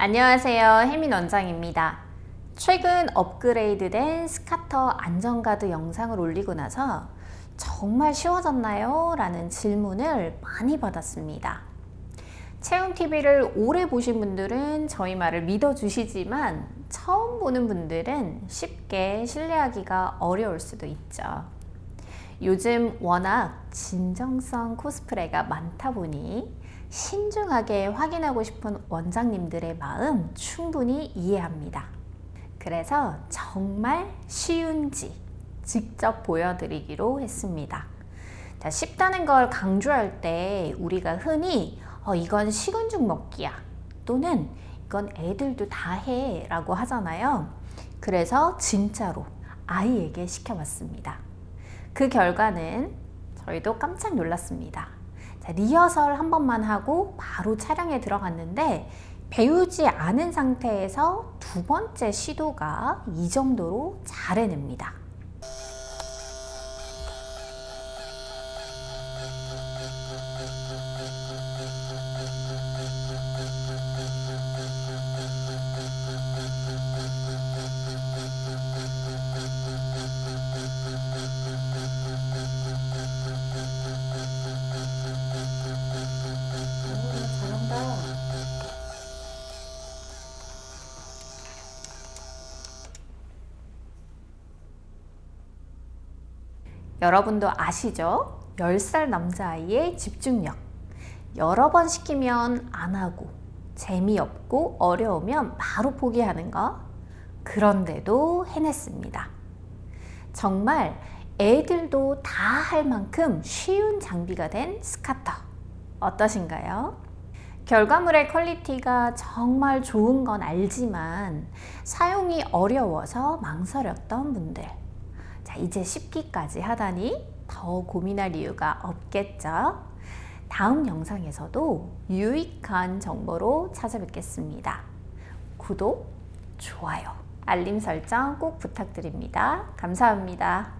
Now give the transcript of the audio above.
안녕하세요. 혜민 원장입니다. 최근 업그레이드된 스카터 안전가드 영상을 올리고 나서 정말 쉬워졌나요? 라는 질문을 많이 받았습니다. 체험TV를 오래 보신 분들은 저희 말을 믿어주시지만 처음 보는 분들은 쉽게 신뢰하기가 어려울 수도 있죠. 요즘 워낙 진정성 코스프레가 많다 보니 신중하게 확인하고 싶은 원장님들의 마음 충분히 이해합니다. 그래서 정말 쉬운지 직접 보여드리기로 했습니다. 자, 쉽다는 걸 강조할 때 우리가 흔히 어, 이건 식은죽 먹기야 또는 이건 애들도 다 해 라고 하잖아요. 그래서 진짜로 아이에게 시켜봤습니다. 그 결과는 저희도 깜짝 놀랐습니다. 자, 리허설 한 번만 하고 바로 촬영에 들어갔는데 배우지 않은 상태에서 두 번째 시도가 이 정도로 잘 해냅니다. 여러분도 아시죠? 10살 남자아이의 집중력. 여러 번 시키면 안 하고, 재미없고 어려우면 바로 포기하는 거. 그런데도 해냈습니다. 정말 애들도 다 할 만큼 쉬운 장비가 된 스카터. 어떠신가요? 결과물의 퀄리티가 정말 좋은 건 알지만 사용이 어려워서 망설였던 분들. 자, 이제 쉽기까지 하다니 더 고민할 이유가 없겠죠? 다음 영상에서도 유익한 정보로 찾아뵙겠습니다. 구독, 좋아요, 알림 설정 꼭 부탁드립니다. 감사합니다.